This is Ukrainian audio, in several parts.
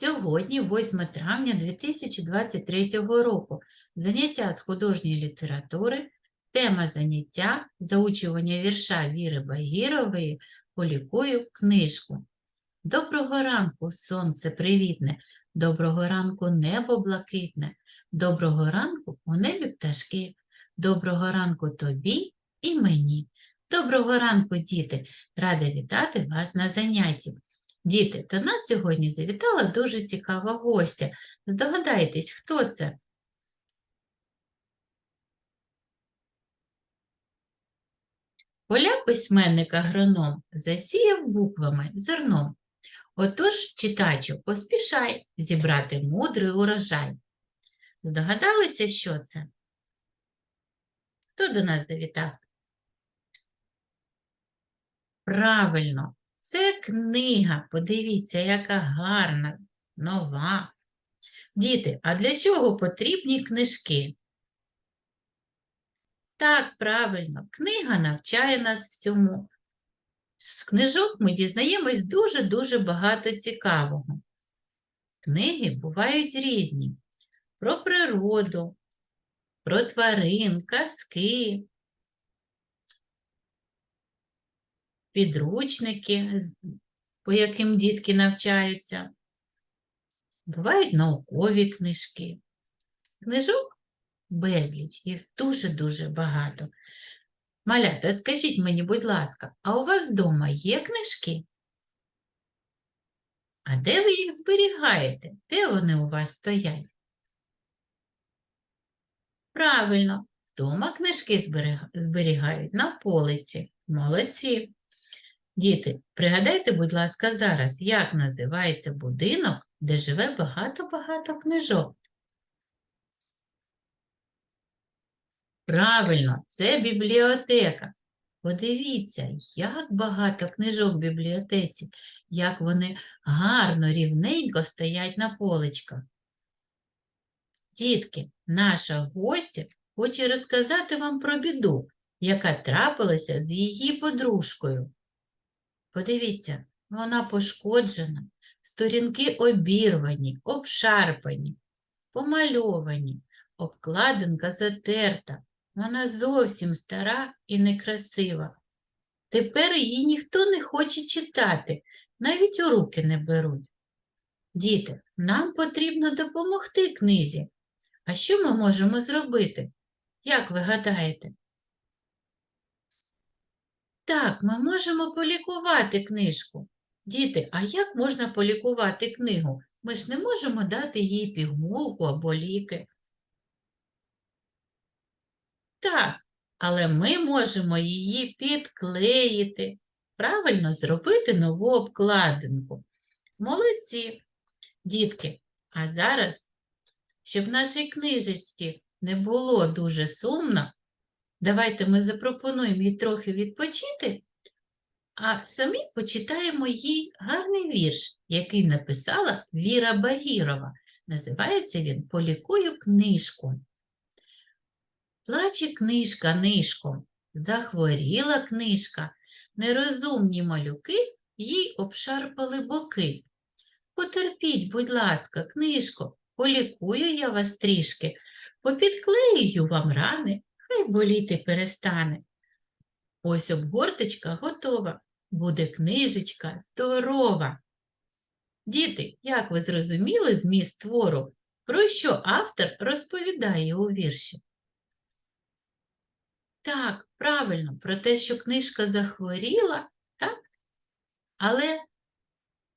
Сьогодні, 8 травня 2023 року, заняття з художньої літератури, тема заняття заучування вірша Віри Багірової «Полікую книжку». Доброго ранку, сонце привітне, доброго ранку небо блакитне, доброго ранку у небі пташки, доброго ранку тобі і мені. Доброго ранку, діти! Рада вітати вас на занятті. Діти, до нас сьогодні завітала дуже цікава гостя. Здогадайтесь, хто це? Поля письменник агроном засіяв буквами зерном. Отож, читачу, поспішай зібрати мудрий урожай. Здогадалися, що це? Хто до нас завітав? Правильно, це книга. Подивіться, яка гарна, нова. Діти, а для чого потрібні книжки? Так, правильно, книга навчає нас всьому. З книжок ми дізнаємось дуже-дуже багато цікавого. Книги бувають різні. Про природу, про тварин, казки, підручники, по яким дітки навчаються. Бувають наукові книжки. Книжок безліч, їх дуже-дуже багато. Малята, скажіть мені, будь ласка, а у вас вдома є книжки? А де ви їх зберігаєте? Де вони у вас стоять? Правильно, вдома книжки зберігають на полиці. Молодці. Діти, пригадайте, будь ласка, зараз, як називається будинок, де живе багато-багато книжок. Правильно, це бібліотека. Подивіться, як багато книжок в бібліотеці, як вони гарно, рівненько стоять на поличках. Дітки, наша гостя хоче розказати вам про біду, яка трапилася з її подружкою. Подивіться, вона пошкоджена, сторінки обірвані, обшарпані, помальовані, обкладинка затерта, вона зовсім стара і некрасива. Тепер її ніхто не хоче читати, навіть у руки не беруть. Діти, нам потрібно допомогти книзі. А що ми можемо зробити? Як ви гадаєте? Так, ми можемо полікувати книжку. Діти, а як можна полікувати книгу? Ми ж не можемо дати їй пігулку або ліки. Так, але ми можемо її підклеїти, правильно зробити нову обкладинку. Молодці, дітки. А зараз, щоб нашій книжечці не було дуже сумно, давайте ми запропонуємо їй трохи відпочити, а самі почитаємо їй гарний вірш, який написала Віра Багірова. Називається він Полікую книжку. Плаче книжка нишком, захворіла книжка, нерозумні малюки їй обшарпали боки. Потерпіть, будь ласка, книжко, полікую я вас трішки, попідклею вам рани, хай боліти перестане. Ось обгорточка готова, буде книжечка здорова. Діти, як ви зрозуміли зміст твору, про що автор розповідає у вірші? Так, правильно, про те, що книжка захворіла, так? Але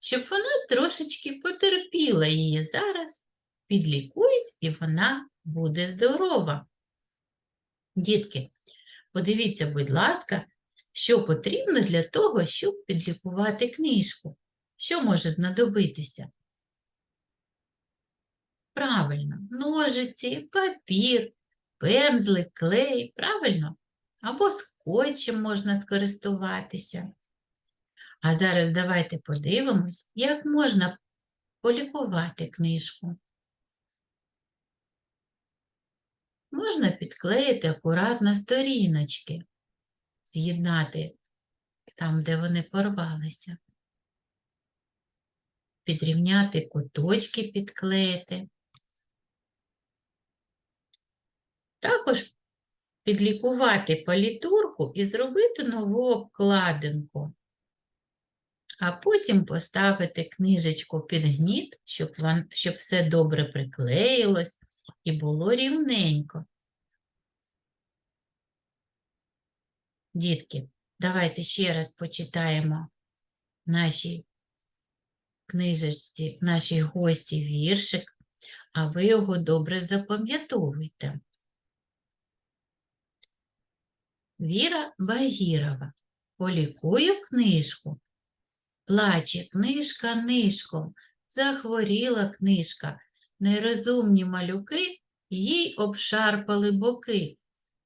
щоб вона трошечки потерпіла її зараз, підлікують і вона буде здорова. Дітки, подивіться, будь ласка, що потрібно для того, щоб підлікувати книжку. Що може знадобитися? Правильно, ножиці, папір, пензлик, клей, правильно? Або скотчем можна скористуватися. А зараз давайте подивимось, як можна полікувати книжку. Можна підклеїти акуратно сторіночки, з'єднати там, де вони порвалися. підрівняти куточки, підклеїти. Також підлікувати палітурку і зробити нову обкладинку. А потім поставити книжечку під гніт, щоб, щоб все добре приклеїлось і було рівненько. Дітки, давайте ще раз почитаємо нашій книжечці, нашій гості віршик, а ви його добре запам'ятовуйте. Віра Багірова. Полікую книжку. Плаче книжка нишком, захворіла книжка. Нерозумні малюки їй обшарпали боки.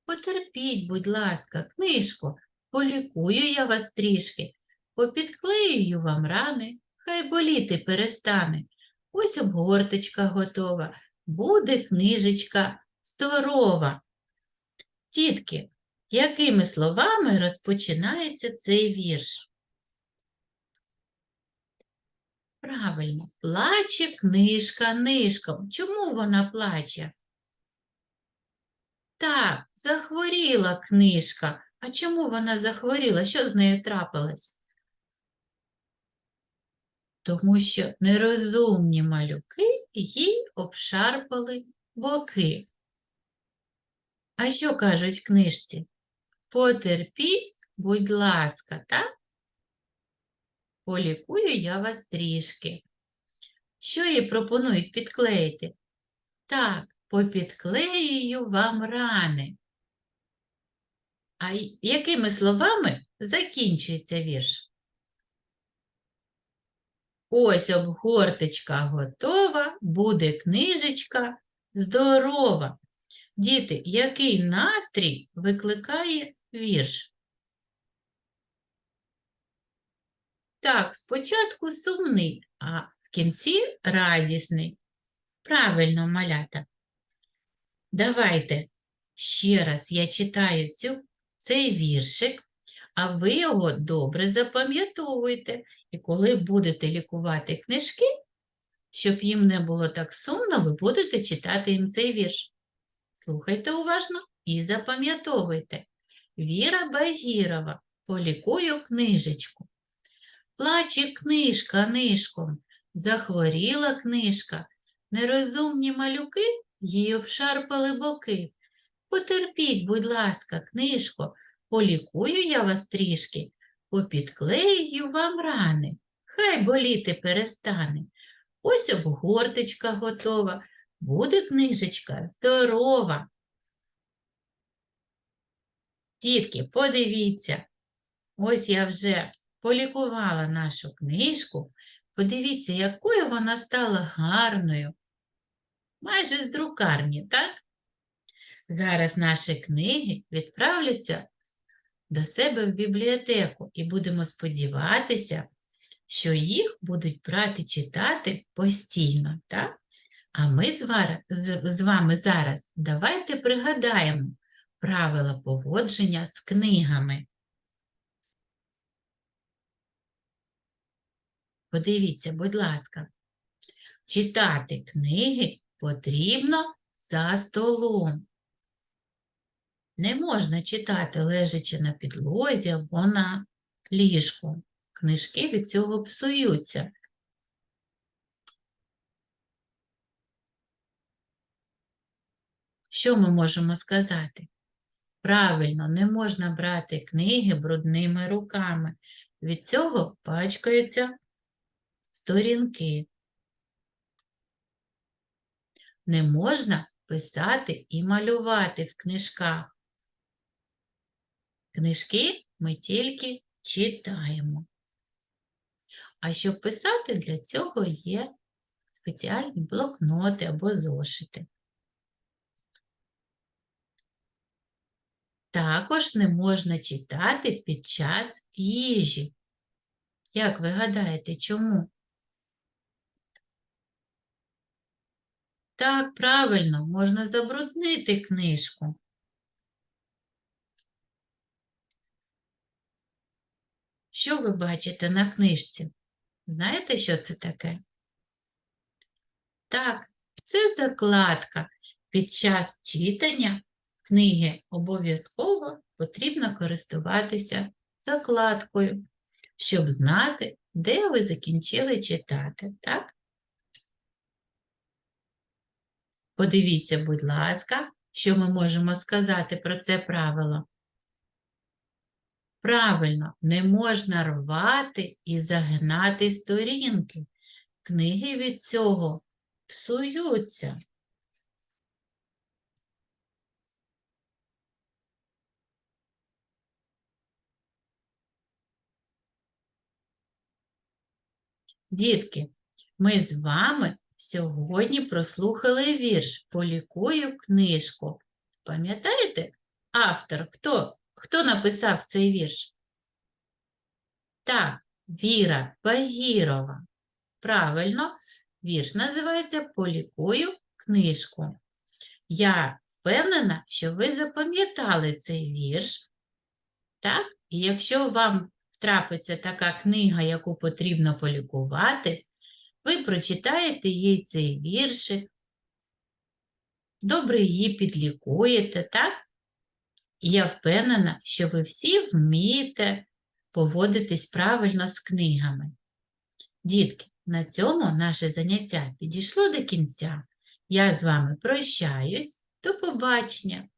Потерпіть, будь ласка, книжко, полікую я вас трішки, попідклеюю вам рани, хай боліти перестане. Ось обгорточка готова, буде книжечка здорова. Тітки, якими словами розпочинається цей вірш? Правильно, плаче книжка нишком. Чому вона плаче? Так, захворіла книжка. А чому вона захворіла? Що з нею трапилось? Тому що нерозумні малюки їй обшарпали боки. А що кажуть книжці? Потерпіть, будь ласка, так? Полікую я вас трішки. Що їй пропонують підклеїти? Так, попідклеюю вам рани. А якими словами закінчується вірш? Ось обгорточка готова, буде книжечка здорова. Діти, який настрій викликає вірш? Так, спочатку сумний, а в кінці радісний. Правильно, малята. Давайте ще раз я читаю цю, цей віршик, а ви його добре запам'ятовуєте. І коли будете лікувати книжки, щоб їм не було так сумно, ви будете читати їм цей вірш. Слухайте уважно і запам'ятовуйте. Віра Багірова, полікую книжечку. Плаче книжка нишком, захворіла книжка. Нерозумні малюки їй обшарпали боки. Потерпіть, будь ласка, книжко, полікую я вас трішки, попідклею вам рани, хай боліти перестане. Ось обгорточка готова, буде книжечка здорова. Дітки, подивіться, ось я вже полікувала нашу книжку. Подивіться, якою вона стала гарною. Майже з друкарні, так? Зараз наші книги відправляться до себе в бібліотеку і будемо сподіватися, що їх будуть брати читати постійно, так? А ми з, вами зараз давайте пригадаємо правила поводження з книгами. Подивіться, будь ласка, читати книги потрібно за столом. Не можна читати, лежачи на підлозі або на ліжку. Книжки від цього псуються. Що ми можемо сказати? Правильно, не можна брати книги брудними руками. Від цього пачкаються сторінки. Не можна писати і малювати в книжках. Книжки ми тільки читаємо. А щоб писати, для цього є спеціальні блокноти або зошити. Також не можна читати під час їжі. Як ви гадаєте, чому? Так, правильно, можна забруднити книжку. Що ви бачите на книжці? Знаєте, що це таке? Так, це закладка. Під час читання книги обов'язково потрібно користуватися закладкою, щоб знати, де ви закінчили читати. Так? Подивіться, будь ласка, що ми можемо сказати про це правило. Правильно, не можна рвати і загинати сторінки. Книги від цього псуються. Дітки, ми з вами сьогодні прослухали вірш Полікую книжку. Пам'ятаєте, автор хто? Хто написав цей вірш? Так, Віра Багірова. Правильно, вірш називається Полікую книжку. Я впевнена, що ви запам'ятали цей вірш. Так? І якщо вам трапиться така книга, яку потрібно полікувати, ви прочитаєте їй цей віршик, добре її підлікуєте, так? І я впевнена, що ви всі вмієте поводитись правильно з книгами. Дітки, на цьому наше заняття підійшло до кінця. Я з вами прощаюсь. До побачення!